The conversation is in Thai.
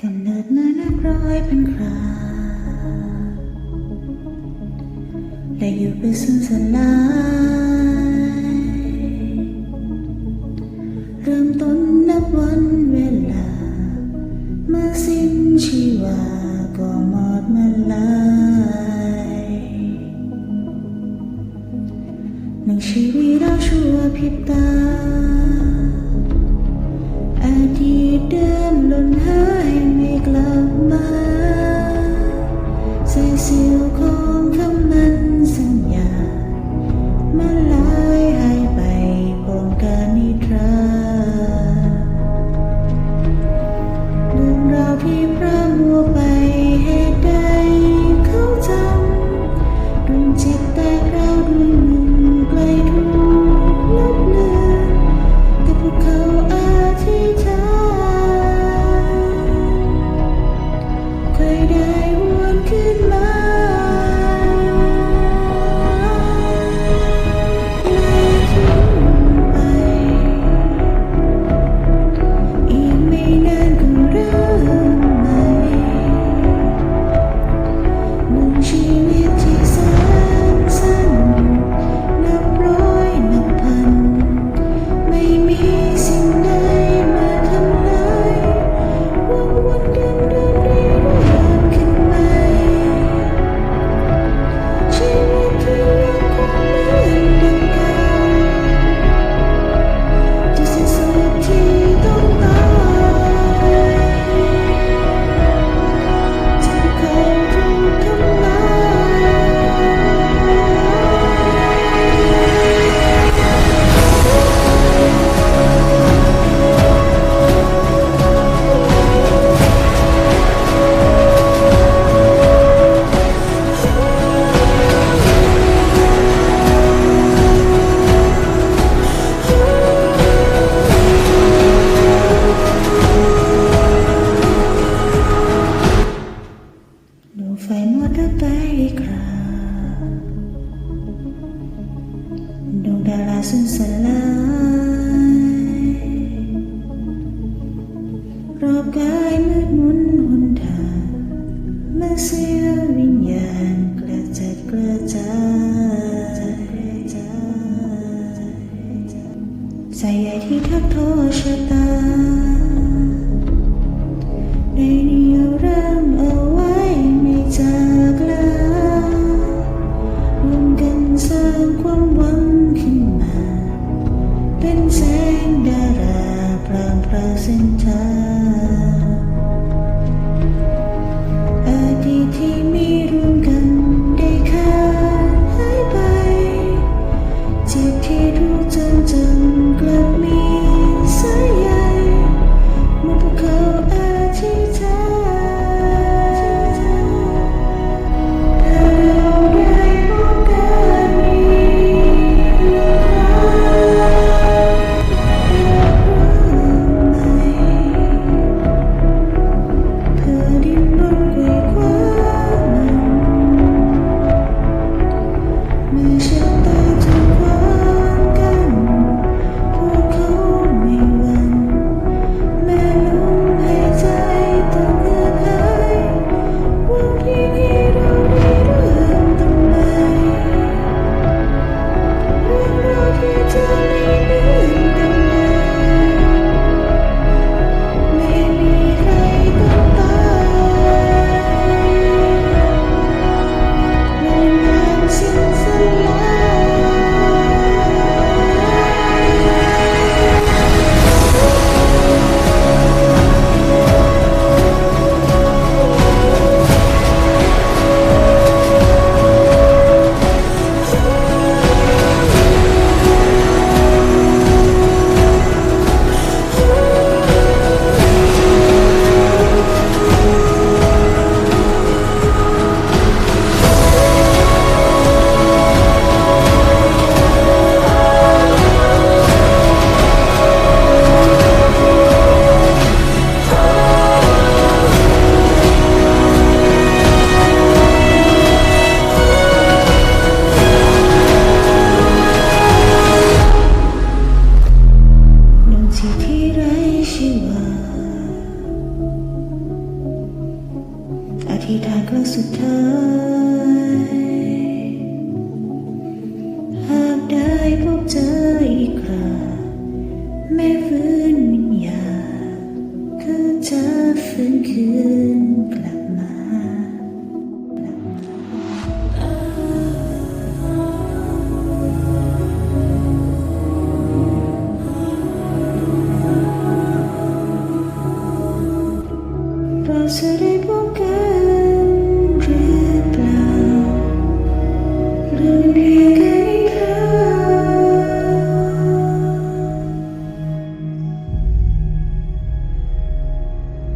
กำเนิดมานับร้อยเป็นคราและอยู่เป็นสุนสลายเริ่มต้นนับวันเวลา เมื่อสิ้นชีวาก็หมดมาลายหนึ่งชีวิตเราชั่วผิดตาอดีตเดิมล่นหาย my ซึ่งสลาย รอบกายมืดมนหนทางเมื่อเสียวิญญาณกระจัดกระจายใส่ใหญ่ที่ทักโทชะตา In time. ที่ทางครั้งสุดท้าย